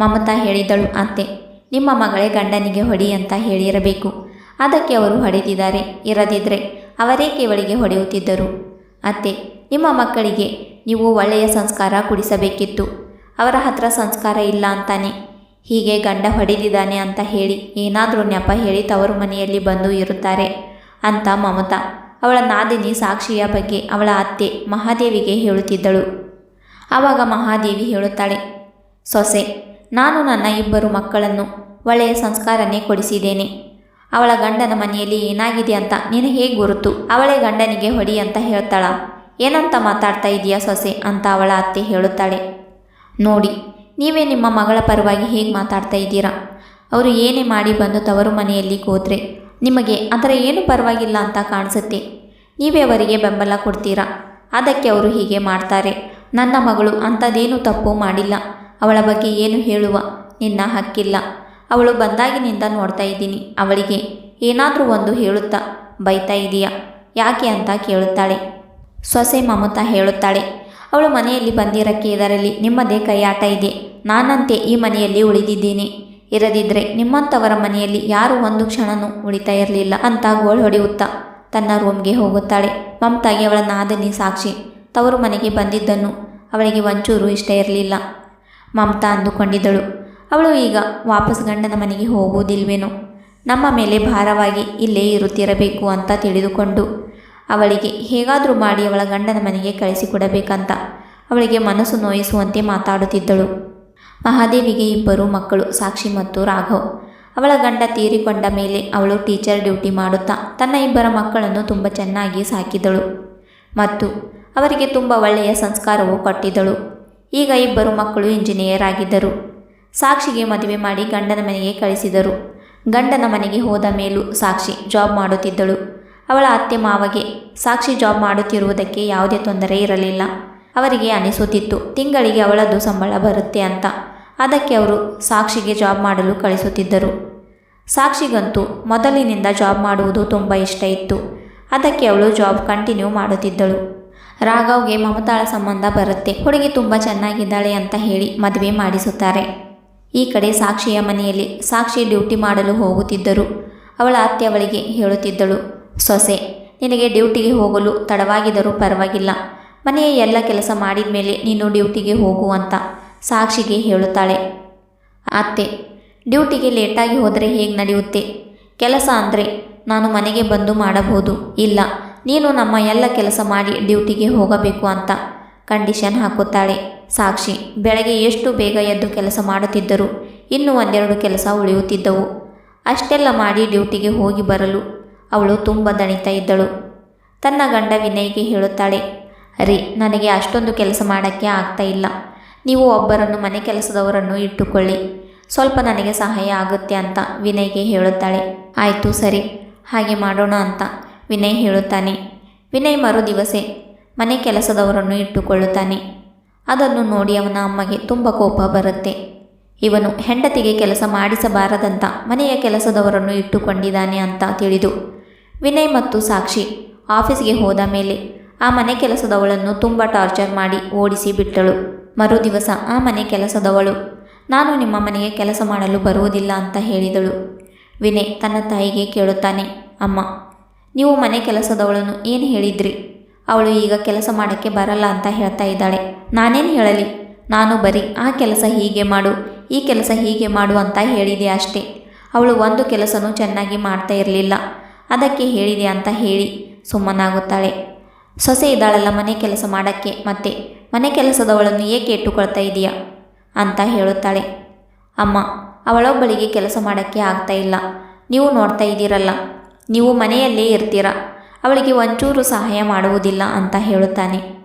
ಮಮತಾ ಹೇಳಿದಳು, ಅತ್ತೆ, ನಿಮ್ಮ ಮಗಳೇ ಗಂಡನಿಗೆ ಹೊಡಿ ಅಂತ ಹೇಳಿರಬೇಕು. ಅದಕ್ಕೆ ಅವರು ಹೊಡೆದಿದ್ದಾರೆ. ಇರದಿದ್ದರೆ ಅವರೇ ಕೇವಳಿಗೆ ಹೊಡೆಯುತ್ತಿದ್ದರು. ಅತ್ತೆ, ನಿಮ್ಮ ಮಕ್ಕಳಿಗೆ ನೀವು ಒಳ್ಳೆಯ ಸಂಸ್ಕಾರ ಕುಡಿಸಬೇಕಿತ್ತು. ಅವರ ಹತ್ರ ಸಂಸ್ಕಾರ ಇಲ್ಲ ಅಂತಾನೆ. ಹೀಗೆ ಗಂಡ ಹೊಡೆದಿದ್ದಾನೆ ಅಂತ ಹೇಳಿ ಏನಾದರೂ ನೆಪ ಹೇಳಿ ತವರು ಮನೆಯಲ್ಲಿ ಬಂದು ಇರುತ್ತಾರೆ ಅಂತ ಮಮತಾ ಅವಳ ನಾದಿನಿ ಸಾಕ್ಷಿಯ ಬಗ್ಗೆ ಅವಳ ಅತ್ತೆ ಮಹಾದೇವಿಗೆ ಹೇಳುತ್ತಿದ್ದಳು. ಆವಾಗ ಮಹಾದೇವಿ ಹೇಳುತ್ತಾಳೆ, ಸೊಸೆ ನಾನು ನನ್ನ ಇಬ್ಬರು ಮಕ್ಕಳನ್ನು ಒಳ್ಳೆಯ ಸಂಸ್ಕಾರನೇ ಕೊಡಿಸಿದ್ದೇನೆ. ಅವಳ ಗಂಡನ ಮನೆಯಲ್ಲಿ ಏನಾಗಿದೆ ಅಂತ ನೀನು ಹೇಗೆ ಗುರುತು? ಅವಳೇ ಗಂಡನಿಗೆ ಹೊಡಿ ಅಂತ ಹೇಳ್ತಾಳ. ಏನಂತ ಮಾತಾಡ್ತಾ ಇದೆಯಾ ಸೊಸೆ? ಅಂತ ಅವಳ ಅತ್ತೆ ಹೇಳುತ್ತಾಳೆ. ನೋಡಿ, ನೀವೇ ನಿಮ್ಮ ಮಗಳ ಪರವಾಗಿ ಹೇಗೆ ಮಾತಾಡ್ತಾ ಇದ್ದೀರಾ? ಅವರು ಏನೇ ಮಾಡಿ ಬಂದು ತವರು ಮನೆಯಲ್ಲಿ ಕೂತ್ರೆ ನಿಮಗೆ ಅದರ ಏನು ಪರವಾಗಿಲ್ಲ ಅಂತ ಕಾಣಿಸುತ್ತೆ. ನೀವೇ ಅವರಿಗೆ ಬೆಂಬಲ ಕೊಡ್ತೀರಾ? ಅದಕ್ಕೆ ಅವರು ಹೀಗೆ ಮಾಡ್ತಾರೆ. ನನ್ನ ಮಗಳು ಅಂಥದ್ದೇನು ತಪ್ಪು ಮಾಡಿಲ್ಲ. ಅವಳ ಬಗ್ಗೆ ಏನು ಹೇಳುವ? ನಿನ್ನ ಹಕ್ಕಿಲ್ಲ. ಅವಳು ಬಂದಾಗಿನಿಂದ ನೋಡ್ತಾ ಇದ್ದೀನಿ. ಅವಳಿಗೆ ಏನಾದರೂ ಒಂದು ಹೇಳುತ್ತಾ ಬೈತಾ ಇದೆಯಾ? ಯಾಕೆ ಅಂತ ಕೇಳುತ್ತಾಳೆ. ಸೊಸೆ ಮಮತಾ ಹೇಳುತ್ತಾಳೆ, ಅವಳು ಮನೆಯಲ್ಲಿ ಬಂದಿರಕ್ಕೆ ಇದರಲ್ಲಿ ನಿಮ್ಮದೇ ಕೈಯಾಟ ಇದೆ. ನಾನಂತೆ ಈ ಮನೆಯಲ್ಲಿ ಉಳಿದಿದ್ದೀನಿ. ಇರದಿದ್ದರೆ ನಿಮ್ಮಂಥವರ ಮನೆಯಲ್ಲಿ ಯಾರು ಒಂದು ಕ್ಷಣನೂ ಉಳಿತಾ ಇರಲಿಲ್ಲ ಅಂತ ಗೋಳು ಹೊಡೆಯುತ್ತಾ ತನ್ನ ರೂಮ್ಗೆ ಹೋಗುತ್ತಾಳೆ. ಮಮತಾಗೆ ಅವಳ ನಾದನಿ ಸಾಕ್ಷಿ. ತವರು ಮನೆಗೆ ಬಂದಿದ್ದನ್ನು ಅವಳಿಗೆ ಒಂಚೂರು ಇಷ್ಟ ಇರಲಿಲ್ಲ. ಮಮತಾ ಅಂದುಕೊಂಡಿದ್ದಳು. ಅವಳು ಈಗ ವಾಪಸ್ ಗಂಡನ ಮನೆಗೆ ಹೋಗುವುದಿಲ್ವೇನೋ? ನಮ್ಮ ಮೇಲೆ ಭಾರವಾಗಿ ಇಲ್ಲೇ ಇರುತ್ತಿರಬೇಕು ಅಂತ ತಿಳಿದುಕೊಂಡು ಅವಳಿಗೆ ಹೇಗಾದರೂ ಮಾಡಿ ಅವಳ ಗಂಡನ ಮನೆಗೆ ಕಳಿಸಿಕೊಡಬೇಕಂತ ಅವಳಿಗೆ ಮನಸ್ಸು ನೋಯಿಸುವಂತೆ ಮಾತಾಡುತ್ತಿದ್ದಳು. ಮಹಾದೇವಿಗೆ ಇಬ್ಬರು ಮಕ್ಕಳು, ಸಾಕ್ಷಿ ಮತ್ತು ರಾಘವ್. ಅವಳ ಗಂಡ ತೀರಿಕೊಂಡ ಮೇಲೆ ಅವಳು ಟೀಚರ್ ಡ್ಯೂಟಿ ಮಾಡುತ್ತಾ ತನ್ನ ಇಬ್ಬರ ಮಕ್ಕಳನ್ನು ತುಂಬ ಚೆನ್ನಾಗಿ ಸಾಕಿದಳು ಮತ್ತು ಅವರಿಗೆ ತುಂಬ ಒಳ್ಳೆಯ ಸಂಸ್ಕಾರವು ಕೊಟ್ಟಿದ್ದಳು. ಈಗ ಇಬ್ಬರು ಮಕ್ಕಳು ಇಂಜಿನಿಯರ್ ಆಗಿದ್ದರು. ಸಾಕ್ಷಿಗೆ ಮದುವೆ ಮಾಡಿ ಗಂಡನ ಮನೆಗೆ ಕಳಿಸಿದರು. ಗಂಡನ ಮನೆಗೆ ಹೋದ ಮೇಲೂ ಸಾಕ್ಷಿ ಜಾಬ್ ಮಾಡುತ್ತಿದ್ದಳು. ಅವಳ ಅತ್ತೆ ಮಾವಗೆ ಸಾಕ್ಷಿ ಜಾಬ್ ಮಾಡುತ್ತಿರುವುದಕ್ಕೆ ಯಾವುದೇ ತೊಂದರೆ ಇರಲಿಲ್ಲ. ಅವರಿಗೆ ಅನಿಸುತ್ತಿತ್ತು, ತಿಂಗಳಿಗೆ ಅವಳದ್ದು ಸಂಬಳ ಬರುತ್ತೆ ಅಂತ. ಅದಕ್ಕೆ ಅವರು ಸಾಕ್ಷಿಗೆ ಜಾಬ್ ಮಾಡಲು ಕಳಿಸುತ್ತಿದ್ದರು. ಸಾಕ್ಷಿಗಂತೂ ಮೊದಲಿನಿಂದ ಜಾಬ್ ಮಾಡುವುದು ತುಂಬ ಇಷ್ಟ ಇತ್ತು. ಅದಕ್ಕೆ ಅವಳು ಜಾಬ್ ಕಂಟಿನ್ಯೂ ಮಾಡುತ್ತಿದ್ದಳು. ರಾಘವ್ಗೆ ಮಮತಾಳ ಸಂಬಂಧ ಬರುತ್ತೆ. ಹುಡುಗಿ ತುಂಬ ಚೆನ್ನಾಗಿದ್ದಾಳೆ ಅಂತ ಹೇಳಿ ಮದುವೆ ಮಾಡಿಸುತ್ತಾರೆ. ಈ ಕಡೆ ಸಾಕ್ಷಿಯ ಮನೆಯಲ್ಲಿ ಸಾಕ್ಷಿ ಡ್ಯೂಟಿ ಮಾಡಲು ಹೋಗುತ್ತಿದ್ದರು. ಅವಳ ಅತ್ತೆ ಅವಳಿಗೆ ಹೇಳುತ್ತಿದ್ದಳು, ಸೊಸೆ, ನಿನಗೆ ಡ್ಯೂಟಿಗೆ ಹೋಗಲು ತಡವಾಗಿದರೂ ಪರವಾಗಿಲ್ಲ. ಮನೆಯ ಎಲ್ಲ ಕೆಲಸ ಮಾಡಿದ ಮೇಲೆ ನೀನು ಡ್ಯೂಟಿಗೆ ಹೋಗು ಅಂತ ಸಾಕ್ಷಿಗೆ ಹೇಳುತ್ತಾಳೆ. ಅತ್ತೆ, ಡ್ಯೂಟಿಗೆ ಲೇಟಾಗಿ ಹೋದರೆ ಹೇಗೆ ನಡೆಯುತ್ತೆ? ಕೆಲಸ ಅಂದರೆ ನಾನು ಮನೆಗೆ ಬಂದು ಮಾಡಬಹುದು, ಇಲ್ಲ. ನೀನು ನಮ್ಮ ಎಲ್ಲ ಕೆಲಸ ಮಾಡಿ ಡ್ಯೂಟಿಗೆ ಹೋಗಬೇಕು ಅಂತ ಕಂಡೀಷನ್ ಹಾಕುತ್ತಾಳೆ. ಸಾಕ್ಷಿ, ಬೆಳಗ್ಗೆ ಎಷ್ಟು ಬೇಗ ಎದ್ದು ಕೆಲಸ ಮಾಡುತ್ತಿದ್ದರು ಇನ್ನೂ ಒಂದೆರಡು ಕೆಲಸ ಉಳಿಯುತ್ತಿದ್ದವು. ಅಷ್ಟೆಲ್ಲ ಮಾಡಿ ಡ್ಯೂಟಿಗೆ ಹೋಗಿ ಬರಲು ಅವಳು ತುಂಬ ದಣಿತ ಇದ್ದಳು. ತನ್ನ ಗಂಡ ವಿನಯ್ಗೆ ಹೇಳುತ್ತಾಳೆ, ರೀ, ನನಗೆ ಅಷ್ಟೊಂದು ಕೆಲಸ ಮಾಡೋಕ್ಕೆ ಆಗ್ತಾ ಇಲ್ಲ. ನೀವು ಒಬ್ಬರನ್ನು ಮನೆ ಕೆಲಸದವರನ್ನು ಇಟ್ಟುಕೊಳ್ಳಿ. ಸ್ವಲ್ಪ ನನಗೆ ಸಹಾಯ ಆಗುತ್ತೆ ಅಂತ ವಿನಯ್ಗೆ ಹೇಳುತ್ತಾಳೆ. ಆಯಿತು, ಸರಿ, ಹಾಗೆ ಮಾಡೋಣ ಅಂತ ವಿನಯ್ ಹೇಳುತ್ತಾನೆ. ವಿನಯ್ ಮರು ದಿವಸೆ ಮನೆ ಕೆಲಸದವರನ್ನು ಇಟ್ಟುಕೊಳ್ಳುತ್ತಾನೆ. ಅದನ್ನು ನೋಡಿ ಅವನ ಅಮ್ಮಗೆ ತುಂಬ ಕೋಪ ಬರುತ್ತೆ. ಇವನು ಹೆಂಡತಿಗೆ ಕೆಲಸ ಮಾಡಿಸಬಾರದಂತ ಮನೆಯ ಕೆಲಸದವರನ್ನು ಇಟ್ಟುಕೊಂಡಿದ್ದಾನೆ ಅಂತ ತಿಳಿದು ವಿನಯ್ ಮತ್ತು ಸಾಕ್ಷಿ ಆಫೀಸ್ಗೆ ಹೋದ ಮೇಲೆ ಆ ಮನೆ ಕೆಲಸದವಳನ್ನು ತುಂಬ ಟಾರ್ಚರ್ ಮಾಡಿ ಓಡಿಸಿ ಬಿಟ್ಟಳು. ಮರು ದಿವಸ ಆ ಮನೆ ಕೆಲಸದವಳು, ನಾನು ನಿಮ್ಮ ಮನೆಗೆ ಕೆಲಸ ಮಾಡಲು ಬರುವುದಿಲ್ಲ ಅಂತ ಹೇಳಿದಳು. ವಿನಯ್ ತನ್ನ ತಾಯಿಗೆ ಕೇಳುತ್ತಾನೆ, ಅಮ್ಮ ನೀವು ಮನೆ ಕೆಲಸದವಳನ್ನು ಏನು ಹೇಳಿದ್ರಿ? ಅವಳು ಈಗ ಕೆಲಸ ಮಾಡೋಕ್ಕೆ ಬರಲ್ಲ ಅಂತ ಹೇಳ್ತಾ ಇದ್ದಾಳೆ. ನಾನೇನು ಹೇಳಲಿ? ನಾನು ಬರೀ, ಆ ಕೆಲಸ ಹೀಗೆ ಮಾಡು, ಈ ಕೆಲಸ ಹೀಗೆ ಮಾಡು ಅಂತ ಹೇಳಿದೆ ಅಷ್ಟೇ. ಅವಳು ಒಂದು ಕೆಲಸನೂ ಚೆನ್ನಾಗಿ ಮಾಡ್ತಾ ಇರಲಿಲ್ಲ. ಅದಕ್ಕೆ ಹೇಳಿದೆ ಅಂತ ಹೇಳಿ ಸುಮ್ಮನಾಗುತ್ತಾಳೆ. ಸೊಸೆ ಇದ್ದಾಳಲ್ಲ ಮನೆ ಕೆಲಸ ಮಾಡೋಕ್ಕೆ, ಮತ್ತೆ ಮನೆ ಕೆಲಸದವಳನ್ನು ಏಕೆ ಇಟ್ಟುಕೊಳ್ತಾ ಇದೆಯಾ? ಅಂತ ಹೇಳುತ್ತಾಳೆ. ಅಮ್ಮ, ಅವಳೊಬ್ಬಳಿಗೆ ಕೆಲಸ ಮಾಡೋಕ್ಕೆ ಆಗ್ತಾ ಇಲ್ಲ. ನೀವು ನೋಡ್ತಾ ಇದ್ದೀರಲ್ಲ ನೀವು ಮನೆಯಲ್ಲೇ ಇರ್ತೀರ? ಅವಳಿಗೆ ಒಂಚೂರು ಸಹಾಯ ಮಾಡುವುದಿಲ್ಲ ಅಂತ ಹೇಳುತ್ತಾನೆ.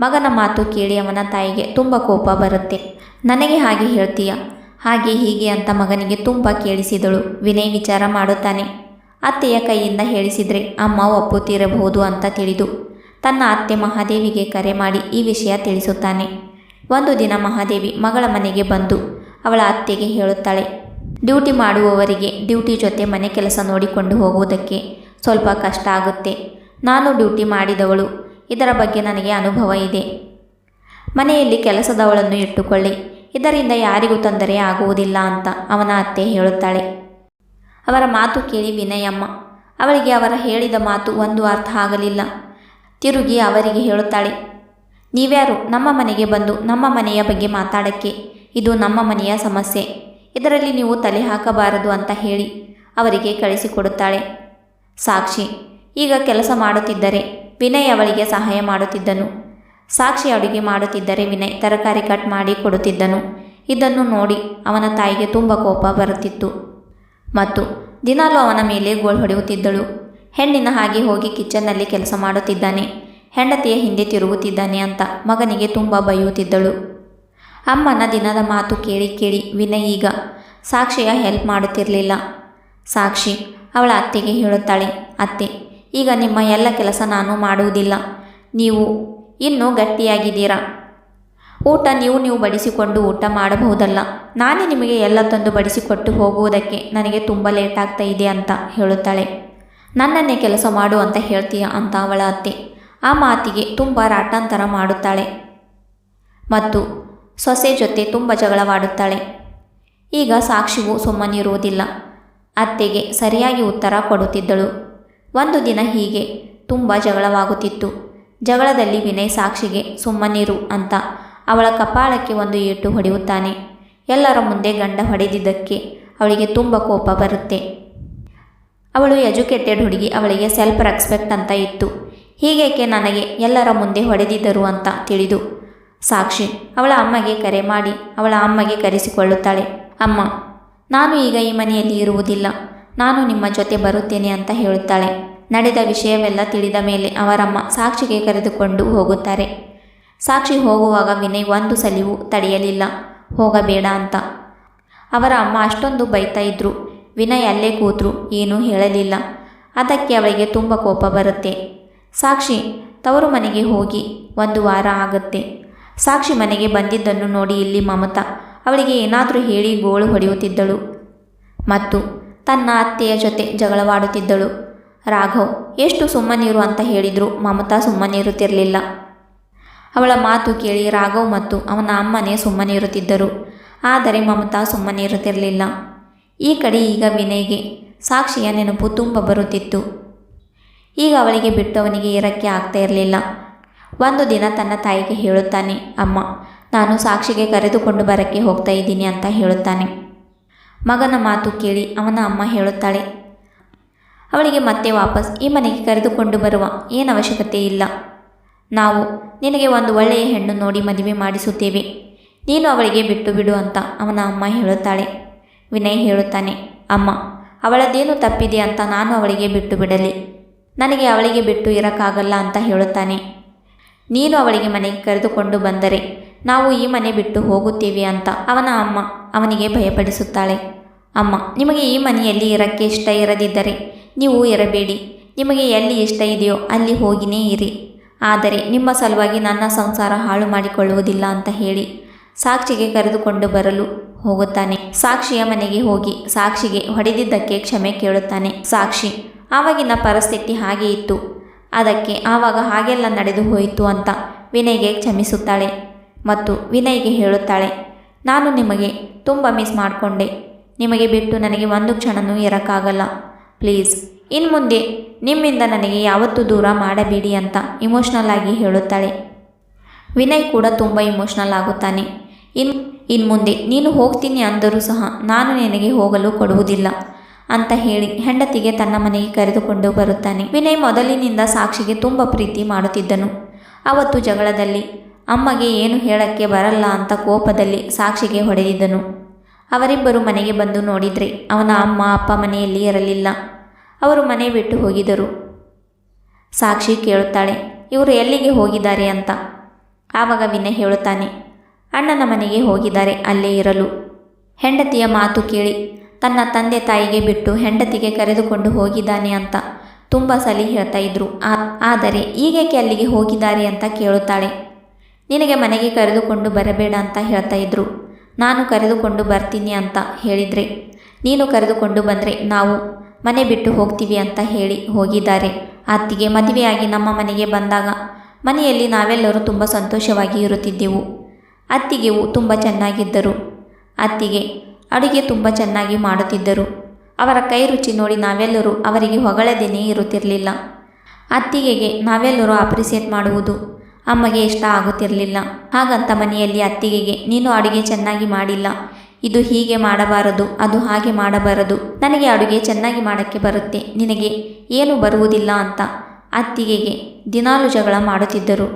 ಮಗನ ಮಾತು ಕೇಳಿ ಅವನ ತಾಯಿಗೆ ತುಂಬ ಕೋಪ ಬರುತ್ತೆ. ನನಗೆ ಹಾಗೆ ಹೇಳ್ತೀಯ? ಹಾಗೆ ಹೀಗೆ ಅಂತ ಮಗನಿಗೆ ತುಂಬ ಕೇಳಿಸಿದಳು. ವಿನಯ್ ವಿಚಾರ ಮಾಡುತ್ತಾನೆ. ಅತ್ತೆಯ ಕೈಯಿಂದ ಹೇಳಿಸಿದರೆ ಅಮ್ಮ ಒಪ್ಪುತ್ತಿರಬಹುದು ಅಂತ ತಿಳಿದು ತನ್ನ ಅತ್ತೆ ಮಹಾದೇವಿಗೆ ಕರೆ ಮಾಡಿ ಈ ವಿಷಯ ತಿಳಿಸುತ್ತಾನೆ. ಒಂದು ದಿನ ಮಹಾದೇವಿ ಮಗಳ ಮನೆಗೆ ಬಂದು ಅವಳ ಅತ್ತೆಗೆ ಹೇಳುತ್ತಾಳೆ ಡ್ಯೂಟಿ ಮಾಡುವವರಿಗೆ ಡ್ಯೂಟಿ ಜೊತೆ ಮನೆ ಕೆಲಸ ನೋಡಿಕೊಂಡು ಹೋಗುವುದಕ್ಕೆ ಸ್ವಲ್ಪ ಕಷ್ಟ ಆಗುತ್ತೆ. ನಾನು ಡ್ಯೂಟಿ ಮಾಡಿದವಳು. ಇದರ ಬಗ್ಗೆ ನನಗೆ ಅನುಭವ ಇದೆ. ಮನೆಯಲ್ಲಿ ಕೆಲಸದವಳನ್ನು ಇಟ್ಟುಕೊಳ್ಳಿ. ಇದರಿಂದ ಯಾರಿಗೂ ತೊಂದರೆ ಆಗುವುದಿಲ್ಲ ಅಂತ ಅವನ ಅತ್ತೆ ಹೇಳುತ್ತಾಳೆ. ಅವರ ಮಾತು ಕೇಳಿ ವಿನಯಮ್ಮ. ಅವಳಿಗೆ ಅವರ ಹೇಳಿದ ಮಾತು ಒಂದು ಅರ್ಥ ಆಗಲಿಲ್ಲ. ತಿರುಗಿ ಅವರಿಗೆ ಹೇಳುತ್ತಾಳೆ, ನೀವ್ಯಾರು? ನಮ್ಮ ಮನೆಗೆ ಬಂದು ನಮ್ಮ ಮನೆಯ ಬಗ್ಗೆ ಮಾತಾಡಕ್ಕೆ. ಇದು ನಮ್ಮ ಮನೆಯ ಸಮಸ್ಯೆ. ಇದರಲ್ಲಿ ನೀವು ತಲೆ ಹಾಕಬಾರದು ಅಂತ ಹೇಳಿ ಅವರಿಗೆ ಕಳಿಸಿಕೊಡುತ್ತಾಳೆ. ಸಾಕ್ಷಿ, ಈಗ ಕೆಲಸ ಮಾಡುತ್ತಿದ್ದರೆ ವಿನಯ್ ಅವಳಿಗೆ ಸಹಾಯ ಮಾಡುತ್ತಿದ್ದನು. ಸಾಕ್ಷಿ ಅಡುಗೆ ಮಾಡುತ್ತಿದ್ದರೆ ವಿನಯ್ ತರಕಾರಿ ಕಟ್ ಮಾಡಿ ಕೊಡುತ್ತಿದ್ದನು. ಇದನ್ನು ನೋಡಿ ಅವನ ತಾಯಿಗೆ ತುಂಬ ಕೋಪ ಬರುತ್ತಿತ್ತು. ಮತ್ತು ದಿನಾಲೂ ಅವನ ಮೇಲೆ ಗೋಳ್ ಹೊಡೆಯುತ್ತಿದ್ದಳು. ಹೆಣ್ಣಿನ ಹಾಗೆ ಹೋಗಿ ಕಿಚನ್ನಲ್ಲಿ ಕೆಲಸ ಮಾಡುತ್ತಿದ್ದಾನೆ. ಹೆಂಡತಿಯ ಹಿಂದೆ ತಿರುಗುತ್ತಿದ್ದಾನೆ ಅಂತ ಮಗನಿಗೆ ತುಂಬ ಬೈಯುತ್ತಿದ್ದಳು. ಅಮ್ಮನ ದಿನದ ಮಾತು ಕೇಳಿ ಕೇಳಿ ವಿನಯ್ ಈಗ ಸಾಕ್ಷಿಯ ಹೆಲ್ಪ್ ಮಾಡುತ್ತಿರಲಿಲ್ಲ. ಸಾಕ್ಷಿ, ಅವಳ ಅತ್ತೆಗೆ ಹೇಳುತ್ತಾಳೆ, ಅತ್ತೆ, ಈಗ ನಿಮ್ಮ ಎಲ್ಲ ಕೆಲಸ ನಾನು ಮಾಡುವುದಿಲ್ಲ. ನೀವು ಇನ್ನೂ ಗಟ್ಟಿಯಾಗಿದ್ದೀರಾ? ಊಟ ನೀವು ನೀವು ಬಡಿಸಿಕೊಂಡು ಊಟ ಮಾಡಬಹುದಲ್ಲ? ನಾನೇ ನಿಮಗೆ ಎಲ್ಲ ತಂದು ಬಡಿಸಿಕೊಟ್ಟು ಹೋಗುವುದಕ್ಕೆ ನನಗೆ ತುಂಬ ಲೇಟ್ ಆಗ್ತಾ ಇದೆ ಅಂತ ಹೇಳುತ್ತಾಳೆ. ನನ್ನನ್ನೇ ಕೆಲಸ ಮಾಡು ಅಂತ ಹೇಳ್ತೀಯ ಅಂತ ಅವಳ ಅತ್ತೆ. ಆ ಮಾತಿಗೆ ತುಂಬ ರಾಟಾಂತರ ಮಾಡುತ್ತಾಳೆ. ಮತ್ತು ಸೊಸೆ ಜೊತೆ ತುಂಬ ಜಗಳವಾಡುತ್ತಾಳೆ. ಈಗ ಸಾಕ್ಷಿವು ಸುಮ್ಮನಿರುವುದಿಲ್ಲ. ಅತ್ತೆಗೆ ಸರಿಯಾಗಿ ಉತ್ತರ ಕೊಡುತ್ತಿದ್ದಳು. ಒಂದು ದಿನ ಹೀಗೆ ತುಂಬ ಜಗಳವಾಗುತ್ತಿತ್ತು. ಜಗಳದಲ್ಲಿ ವಿನಯ್ ಸಾಕ್ಷಿಗೆ ಸುಮ್ಮನಿರು ಅಂತ ಅವಳ ಕಪಾಳಕ್ಕೆ ಒಂದು ಏಟು ಹೊಡೆಯುತ್ತಾನೆ. ಎಲ್ಲರ ಮುಂದೆ ಗಂಡ ಹೊಡೆದಿದ್ದಕ್ಕೆ ಅವಳಿಗೆ ತುಂಬ ಕೋಪ ಬರುತ್ತೆ. ಅವಳು ಎಜುಕೇಟೆಡ್ ಹುಡುಗಿ, ಅವಳಿಗೆ ಸೆಲ್ಫ್ ರೆಸ್ಪೆಕ್ಟ್ ಅಂತ ಇತ್ತು. ಹೀಗೇಕೆ ನನಗೆ ಎಲ್ಲರ ಮುಂದೆ ಹೊಡೆದಿದ್ದರು ಅಂತ ತಿಳಿದು ಸಾಕ್ಷಿ, ಅವಳ ಅಮ್ಮಗೆ ಕರೆ ಮಾಡಿ, ಅವಳ ಅಮ್ಮಗೆ ಕರೆಸಿಕೊಳ್ಳುತ್ತಾಳೆ. ಅಮ್ಮ, ನಾನು ಈಗ ಈ ಮನೆಯಲ್ಲಿ ಇರುವುದಿಲ್ಲ. ನಾನು ನಿಮ್ಮ ಜೊತೆ ಬರುತ್ತೇನೆ ಅಂತ ಹೇಳುತ್ತಾಳೆ. ನಡೆದ ವಿಷಯವೆಲ್ಲ ತಿಳಿದ ಮೇಲೆ ಅವರಮ್ಮ ಸಾಕ್ಷಿಗೆ ಕರೆದುಕೊಂಡು ಹೋಗುತ್ತಾರೆ. ಸಾಕ್ಷಿ ಹೋಗುವಾಗ ವಿನಯ್ ಒಂದು ಸಲಿವು ತಡೆಯಲಿಲ್ಲ. ಹೋಗಬೇಡ ಅಂತ. ಅವರ ಅಮ್ಮ ಅಷ್ಟೊಂದು ಬೈತಾ ಇದ್ರು. ವಿನಯ್ ಅಲ್ಲೇ ಕೂತರು, ಏನೂ ಹೇಳಲಿಲ್ಲ. ಅದಕ್ಕೆ ಅವಳಿಗೆ ತುಂಬ ಕೋಪ ಬರುತ್ತೆ. ಸಾಕ್ಷಿ, ತವರು ಮನೆಗೆ ಹೋಗಿ ಒಂದು ವಾರ ಆಗುತ್ತೆ. ಸಾಕ್ಷಿ ಮನೆಗೆ ಬಂದಿದ್ದನ್ನು ನೋಡಿ ಇಲ್ಲಿ ಮಮತಾ. ಅವಳಿಗೆ ಏನಾದರೂ ಹೇಳಿ ಗೋಳು ಹೊಡೆಯುತ್ತಿದ್ದಳು. ಮತ್ತು ತನ್ನ ಅತ್ತೆಯ ಜೊತೆ ಜಗಳವಾಡುತ್ತಿದ್ದಳು. ರಾಘವ್, ಎಷ್ಟು ಸುಮ್ಮನಿರು ಅಂತ ಹೇಳಿದ್ರು. ಮಮತಾ ಸುಮ್ಮನಿರುತ್ತಿರಲಿಲ್ಲ. ಅವಳ ಮಾತು ಕೇಳಿ ರಾಘವ್ ಮತ್ತು ಅವನ ಅಮ್ಮನೇ ಸುಮ್ಮನಿರುತ್ತಿದ್ದರು. ಆದರೆ ಮಮತಾ ಸುಮ್ಮನಿರುತ್ತಿರಲಿಲ್ಲ. ಈ ಕಡೆ ಈಗ ವಿನಯ್ಗೆ ಸಾಕ್ಷಿಯ ನೆನಪು ತುಂಬ ಬರುತ್ತಿತ್ತು. ಈಗ ಅವಳಿಗೆ ಬಿಟ್ಟವನಿಗೆ ಇರಕ್ಕೆ ಆಗ್ತಾ ಇರಲಿಲ್ಲ. ಒಂದು ದಿನ ತನ್ನ ತಾಯಿಗೆ ಹೇಳುತ್ತಾನೆ, ಅಮ್ಮ, ನಾನು ಸಾಕ್ಷಿಗೆ ಕರೆದುಕೊಂಡು ಬರಕ್ಕೆ ಹೋಗ್ತಾ ಇದ್ದೀನಿ ಅಂತ ಹೇಳುತ್ತಾನೆ. ಮಗನ ಮಾತು ಕೇಳಿ ಅವನ ಅಮ್ಮ ಹೇಳುತ್ತಾಳೆ, ಅವಳಿಗೆ ಮತ್ತೆ ವಾಪಸ್ ಈ ಮನೆಗೆ ಕರೆದುಕೊಂಡು ಬರುವ ಏನು ಅವಶ್ಯಕತೆ ಇಲ್ಲ. ನಾವು ನಿನಗೆ ಒಂದು ಒಳ್ಳೆಯ ಹೆಣ್ಣು ನೋಡಿ ಮದುವೆ ಮಾಡಿಸುತ್ತೇವೆ. ನೀನು ಅವಳಿಗೆ ಬಿಟ್ಟು ಬಿಡು ಅಂತ ಅವನ ಅಮ್ಮ ಹೇಳುತ್ತಾಳೆ. ವಿನಯ್ ಹೇಳುತ್ತಾನೆ, ಅಮ್ಮ ಅವಳದೇನು ತಪ್ಪಿದೆ ಅಂತ ನಾನು ಅವಳಿಗೆ ಬಿಟ್ಟು ಬಿಡಲಿ. ನನಗೆ ಅವಳಿಗೆ ಬಿಟ್ಟು ಇರೋಕ್ಕಾಗಲ್ಲ ಅಂತ ಹೇಳುತ್ತಾನೆ. ನೀನು ಅವಳಿಗೆ ಮನೆಗೆ ಕರೆದುಕೊಂಡು ಬಂದರೆ ನಾವು ಈ ಮನೆ ಬಿಟ್ಟು ಹೋಗುತ್ತೀವಿ ಅಂತ ಅವನ ಅಮ್ಮ ಅವನಿಗೆ ಭಯಪಡಿಸುತ್ತಾಳೆ. ಅಮ್ಮ, ನಿಮಗೆ ಈ ಮನೆಯಲ್ಲಿ ಇರಕ್ಕೆ ಇಷ್ಟ ಇರದಿದ್ದರೆ ನೀವು ಇರಬೇಡಿ. ನಿಮಗೆ ಎಲ್ಲಿ ಇಷ್ಟ ಇದೆಯೋ ಅಲ್ಲಿ ಹೋಗಿನೇ ಇರಿ. ಆದರೆ ನಿಮ್ಮ ಸಲುವಾಗಿ ನನ್ನ ಸಂಸಾರ ಹಾಳು ಮಾಡಿಕೊಳ್ಳುವುದಿಲ್ಲ ಅಂತ ಹೇಳಿ ಸಾಕ್ಷಿಗೆ ಕರೆದುಕೊಂಡು ಬರಲು ಹೋಗುತ್ತಾನೆ. ಸಾಕ್ಷಿಯ ಮನೆಗೆ ಹೋಗಿ ಸಾಕ್ಷಿಗೆ ಹೊಡೆದಿದ್ದಕ್ಕೆ ಕ್ಷಮೆ ಕೇಳುತ್ತಾನೆ. ಸಾಕ್ಷಿ, ಆವಾಗಿನ ಪರಿಸ್ಥಿತಿ ಹಾಗೆ ಇತ್ತು. ಅದಕ್ಕೆ ಆವಾಗ ಹಾಗೆಲ್ಲ ನಡೆದು ಹೋಯಿತು ಅಂತ ವಿನಯ್ಗೆ ಕ್ಷಮಿಸುತ್ತಾಳೆ ಮತ್ತು ವಿನಯ್ಗೆ ಹೇಳುತ್ತಾಳೆ, ನಾನು ನಿಮಗೆ ತುಂಬ ಮಿಸ್ ಮಾಡಿಕೊಂಡೆ. ನಿಮಗೆ ಬಿಟ್ಟು ನನಗೆ ಒಂದು ಕ್ಷಣನೂ ಇರೋಕ್ಕಾಗಲ್ಲ. ಪ್ಲೀಸ್ ಇನ್ನು ಮುಂದೆ ನಿಮ್ಮಿಂದ ನನಗೆ ಯಾವತ್ತೂ ದೂರ ಮಾಡಬೇಡಿ ಅಂತ ಇಮೋಷ್ನಲ್ ಆಗಿ ಹೇಳುತ್ತಾಳೆ. ವಿನಯ್ ಕೂಡ ತುಂಬ ಇಮೋಷ್ನಲ್ ಆಗುತ್ತಾನೆ. ಇನ್ ಇನ್ನು ಮುಂದೆ ನೀನು ಹೋಗ್ತೀನಿ ಅಂದರೂ ಸಹ ನಾನು ನಿನಗೆ ಹೋಗಲು ಕೊಡುವುದಿಲ್ಲ. ಅಂತ ಹೇಳಿ ಹೆಂಡತಿಗೆ ತನ್ನ ಮನೆಗೆ ಕರೆದುಕೊಂಡು ಬರುತ್ತಾನೆ. ವಿನಯ್ ಮೊದಲಿನಿಂದ ಸಾಕ್ಷಿಗೆ ತುಂಬ ಪ್ರೀತಿ ಮಾಡುತ್ತಿದ್ದನು. ಅವತ್ತು ಜಗಳದಲ್ಲಿ ಅಮ್ಮಗೆ ಏನು ಹೇಳಕ್ಕೆ ಬರಲ್ಲ ಅಂತ ಕೋಪದಲ್ಲಿ ಸಾಕ್ಷಿಗೆ ಹೊಡೆದಿದ್ದನು. ಅವರಿಬ್ಬರು ಮನೆಗೆ ಬಂದು ನೋಡಿದರೆ ಅವನ ಅಮ್ಮ, ಅಪ್ಪ ಮನೆಯಲ್ಲಿ ಇರಲಿಲ್ಲ. ಅವರು ಮನೆ ಬಿಟ್ಟು ಹೋಗಿದರು ಸಾಕ್ಷಿ ಕೇಳುತ್ತಾಳೆ, ಇವರು ಎಲ್ಲಿಗೆ ಹೋಗಿದ್ದಾರೆ ಅಂತ? ಆವಾಗ ವಿನಯ್ ಹೇಳುತ್ತಾನೆ, ಅಣ್ಣನ ಮನೆಗೆ ಹೋಗಿದ್ದಾರೆ, ಅಲ್ಲೇ ಇರಲು. ಹೆಂಡತಿಯ ಮಾತು ಕೇಳಿ ತನ್ನ ತಂದೆ ತಾಯಿಗೆ ಬಿಟ್ಟು ಹೆಂಡತಿಗೆ ಕರೆದುಕೊಂಡು ಹೋಗಿದ್ದಾನೆ ಅಂತ ತುಂಬ ಸಲಿ ಹೇಳ್ತಾ ಇದ್ರು. ಆದರೆ ಈಗೇಕೆ ಅಲ್ಲಿಗೆ ಹೋಗಿದ್ದಾರೆ ಅಂತ ಕೇಳುತ್ತಾಳೆ. ನಿನಗೆ ಮನೆಗೆ ಕರೆದುಕೊಂಡು ಬರಬೇಡ ಅಂತ ಹೇಳ್ತಾ ಇದ್ರು. ನಾನು ಕರೆದುಕೊಂಡು ಬರ್ತೀನಿ ಅಂತ ಹೇಳಿದರೆ, ನೀನು ಕರೆದುಕೊಂಡು ಬಂದರೆ ನಾವು ಮನೆ ಬಿಟ್ಟು ಹೋಗ್ತೀವಿ ಅಂತ ಹೇಳಿ ಹೋಗಿದ್ದಾರೆ. ಅತ್ತಿಗೆ ಮದುವೆಯಾಗಿ ನಮ್ಮ ಮನೆಗೆ ಬಂದಾಗ ಮನೆಯಲ್ಲಿ ನಾವೆಲ್ಲರೂ ತುಂಬ ಸಂತೋಷವಾಗಿ ಇರುತ್ತಿದ್ದೆವು. ಅತ್ತಿಗೆವು ತುಂಬ ಚೆನ್ನಾಗಿದ್ದರು. ಅತ್ತಿಗೆ ಅಡುಗೆ ತುಂಬ ಚೆನ್ನಾಗಿ ಮಾಡುತ್ತಿದ್ದರು. ಅವರ ಕೈ ರುಚಿ ನೋಡಿ ನಾವೆಲ್ಲರೂ ಅವರಿಗೆ ಹೊಗಳದೇನೇ ಇರುತ್ತಿರಲಿಲ್ಲ. ಅತ್ತಿಗೆಗೆ ನಾವೆಲ್ಲರೂ ಅಪ್ರಿಸಿಯೇಟ್ ಮಾಡುವುದು ಅಮ್ಮಗೆ ಇಷ್ಟ ಆಗುತ್ತಿರಲಿಲ್ಲ. ಹಾಗಂತ ಮನೆಯಲ್ಲಿ ಅತ್ತಿಗೆಗೆ, ನೀನು ಅಡುಗೆ ಚೆನ್ನಾಗಿ ಮಾಡಿಲ್ಲ. ಇದು ಹೀಗೆ ಮಾಡಬಾರದು, ಅದು ಹಾಗೆ ಮಾಡಬಾರದು. ನನಗೆ ಅಡುಗೆ ಚೆನ್ನಾಗಿ ಮಾಡೋಕ್ಕೆ ಬರುತ್ತೆ, ನಿನಗೆ ಏನು ಬರುವುದಿಲ್ಲ ಅಂತ ಅತ್ತಿಗೆಗೆ ದಿನಾಲು ಜಗಳ ಮಾಡುತ್ತಿದ್ದರು.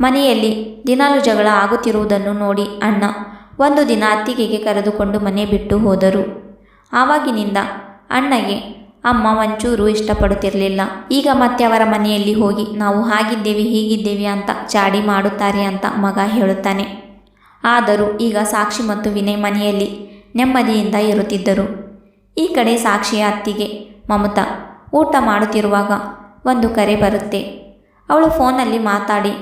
ಮನೆಯಲ್ಲಿ ದಿನಾಲು ಜಗಳ ಆಗುತ್ತಿರುವುದನ್ನು ನೋಡಿ ಅಣ್ಣ ಒಂದು ದಿನ ಅತ್ತಿಗೆಗೆ ಕರೆದುಕೊಂಡು ಮನೆ ಬಿಟ್ಟು ಹೋದರು. ಆವಾಗಿನಿಂದ ಅಣ್ಣಗೆ, ಅಮ್ಮ ಒಂಚೂರು ಇಷ್ಟಪಡುತ್ತಿರಲಿಲ್ಲ. ಈಗ ಮತ್ತೆ ಅವರ ಮನೆಯಲ್ಲಿ ಹೋಗಿ ನಾವು ಹಾಗಿದ್ದೇವೆ, ಹೀಗಿದ್ದೇವೆ ಅಂತ ಚಾಡಿ ಮಾಡುತ್ತಾರೆ ಅಂತ ಮಗ ಹೇಳುತ್ತಾನೆ. ಆದರೂ ಈಗ ಸಾಕ್ಷಿ ಮತ್ತು ವಿನಯ್ ಮನೆಯಲ್ಲಿ ನೆಮ್ಮದಿಯಿಂದ ಇರುತ್ತಿದ್ದರು. ಈ ಕಡೆ ಸಾಕ್ಷಿಯ ಅತ್ತಿಗೆ, ಮಮತಾ, ಊಟ ಮಾಡುತ್ತಿರುವಾಗ ಒಂದು ಕರೆ ಬರುತ್ತೆ. ಅವಳು ಫೋನಲ್ಲಿ ಮಾತಾಡಿ,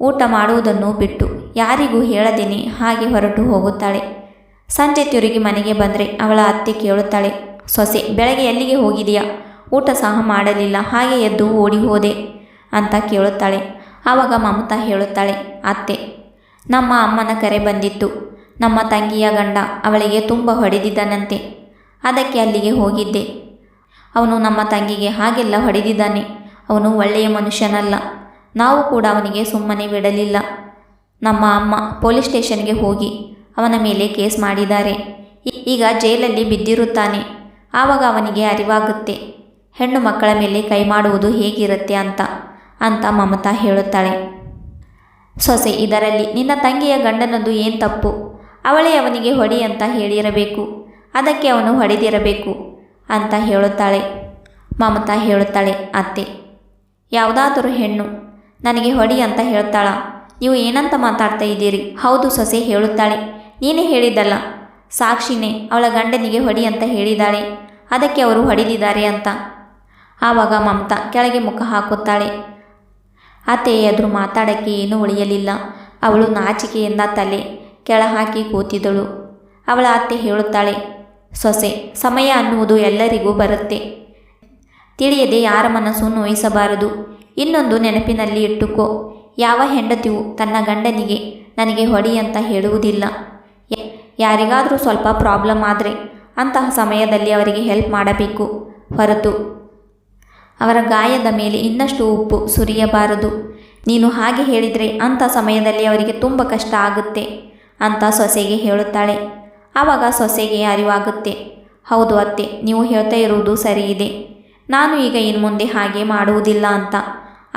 ಊಟ ಮಾಡುವುದನ್ನು ಬಿಟ್ಟು ಯಾರಿಗೂ ಹೇಳದೇನೆ, ಹಾಗೆ ಹೊರಟು ಹೋಗುತ್ತಾಳೆ. ಸಂಜೆ ತಿರುಗಿ ಮನೆಗೆ ಬಂದರೆ ಅವಳ ಅತ್ತೆ ಕೇಳುತ್ತಾಳೆ, ಸೊಸೆ, ಬೆಳಗ್ಗೆ ಎಲ್ಲಿಗೆ ಹೋಗಿದೆಯಾ ಊಟ ಸಹ ಮಾಡಲಿಲ್ಲ, ಹಾಗೆ ಎದ್ದು ಓಡಿ ಹೋದೆ ಅಂತ ಕೇಳುತ್ತಾಳೆ. ಆವಾಗ ಮಮತಾ ಹೇಳುತ್ತಾಳೆ, ಅತ್ತೆ, ನಮ್ಮ ಅಮ್ಮನ ಕರೆ ಬಂದಿತ್ತು. ನಮ್ಮ ತಂಗಿಯ ಗಂಡ ಅವಳಿಗೆ ತುಂಬ ಹೊಡೆದಿದ್ದಾನಂತೆ. ಅದಕ್ಕೆ ಅಲ್ಲಿಗೆ ಹೋಗಿದ್ದೆ. ಅವನು ನಮ್ಮ ತಂಗಿಗೆ ಹಾಗೆಲ್ಲ ಹೊಡೆದಿದ್ದಾನೆ. ಅವನು ಒಳ್ಳೆಯ ಮನುಷ್ಯನಲ್ಲ. ನಾವು ಕೂಡ ಅವನಿಗೆ ಸುಮ್ಮನೆ ಬಿಡಲಿಲ್ಲ. ನಮ್ಮ ಅಮ್ಮ ಪೊಲೀಸ್ ಸ್ಟೇಷನ್ಗೆ ಹೋಗಿ ಅವನ ಮೇಲೆ ಕೇಸ್ ಮಾಡಿದ್ದಾರೆ. ಈಗ ಜೈಲಲ್ಲಿ ಬಿದ್ದಿರುತ್ತಾನೆ. ಆವಾಗ ಅವನಿಗೆ ಅರಿವಾಗುತ್ತೆ. ಹೆಣ್ಣು ಮಕ್ಕಳ ಮೇಲೆ ಕೈ ಮಾಡುವುದು ಹೇಗಿರುತ್ತೆ ಅಂತ ಅಂತ ಮಮತಾ ಹೇಳುತ್ತಾಳೆ. ಸೊಸೆ, ಇದರಲ್ಲಿ ನಿನ್ನ ತಂಗಿಯ ಗಂಡನದ್ದು ಏನು ತಪ್ಪು? ಅವಳೇ ಅವನಿಗೆ ಹೊಡಿ ಅಂತ ಹೇಳಿರಬೇಕು. ಅದಕ್ಕೆ ಅವನು ಹೊಡೆದಿರಬೇಕು ಅಂತ ಹೇಳುತ್ತಾಳೆ. ಮಮತಾ ಹೇಳುತ್ತಾಳೆ, ಅತ್ತೆ, ಯಾವುದಾದರೂ ಹೆಣ್ಣು ನನಗೆ ಹೊಡಿ ಅಂತ ಹೇಳ್ತಾಳ? ನೀವು ಏನಂತ ಮಾತಾಡ್ತಾ ಇದ್ದೀರಿ? ಹೌದು ಸೊಸೆ ಹೇಳುತ್ತಾಳೆ. ನೀನೇ ಹೇಳಿದ್ದಲ್ಲ. ಸಾಕ್ಷಿನೇ, ಅವಳ ಗಂಡನಿಗೆ ಹೊಡಿ ಅಂತ ಹೇಳಿದ್ದಾಳೆ. ಅದಕ್ಕೆ ಅವರು ಹೊಡೆದಿದ್ದಾರೆ ಅಂತ. ಆವಾಗ ಮಮತಾ ಕೆಳಗೆ ಮುಖ ಹಾಕುತ್ತಾಳೆ. ಅತ್ತೆ ಎದುರು ಮಾತಾಡೋಕ್ಕೆ ಏನೂ ಉಳಿಯಲಿಲ್ಲ. ಅವಳು ನಾಚಿಕೆಯಿಂದ ತಲೆ ಕೆಳ ಹಾಕಿ ಕೂತಿದಳು ಅವಳ ಅತ್ತೆ ಹೇಳುತ್ತಾಳೆ, ಸೊಸೆ, ಸಮಯ ಅನ್ನುವುದು ಎಲ್ಲರಿಗೂ ಬರುತ್ತೆ. ತಿಳಿಯದೆ ಯಾರ ಮನಸ್ಸು ನೋಯಿಸಬಾರದು. ಇನ್ನೊಂದು ನೆನಪಿನಲ್ಲಿ ಇಟ್ಟುಕೋ. ಯಾವ ಹೆಂಡತಿಯು ತನ್ನ ಗಂಡನಿಗೆ ನನಗೆ ಹೊಡಿ ಅಂತ ಹೇಳುವುದಿಲ್ಲ. ಯಾರಿಗಾದರೂ ಸ್ವಲ್ಪ ಪ್ರಾಬ್ಲಮ್ ಆದರೆ ಅಂತಹ ಸಮಯದಲ್ಲಿ ಅವರಿಗೆ ಹೆಲ್ಪ್ ಮಾಡಬೇಕು. ಹೊರತು, ಅವರ ಗಾಯದ ಮೇಲೆ ಇನ್ನಷ್ಟು ಉಪ್ಪು ಸುರಿಯಬಾರದು. ನೀನು ಹಾಗೆ ಹೇಳಿದರೆ ಅಂಥ ಸಮಯದಲ್ಲಿ ಅವರಿಗೆ ತುಂಬ ಕಷ್ಟ ಆಗುತ್ತೆ ಅಂತ ಸೊಸೆಗೆ ಹೇಳುತ್ತಾಳೆ. ಆವಾಗ ಸೊಸೆಗೆ ಅರಿವಾಗುತ್ತೆ. ಹೌದು ಅತ್ತೆ, ನೀವು ಹೇಳ್ತಾ ಇರುವುದು ಸರಿ ಇದೆ ನಾನು ಈಗ ಇನ್ನು ಮುಂದೆ ಹಾಗೆ ಮಾಡುವುದಿಲ್ಲ ಅಂತ.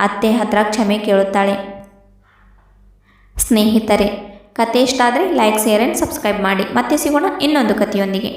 ಅತ್ತೆ ಹತ್ರ ಕ್ಷಮೆ ಕೇಳುತ್ತಾಳೆ. ಸ್ನೇಹಿತರೆ ಕತೆ ಇಷ್ಟ ಆದರೆ ಲೈಕ್ ಶೇರ್ ಆ್ಯಂಡ್ ಸಬ್ಸ್ಕ್ರೈಬ್ ಮಾಡಿ. ಮತ್ತೆ ಸಿಗೋಣ ಇನ್ನೊಂದು ಕಥೆಯೊಂದಿಗೆ.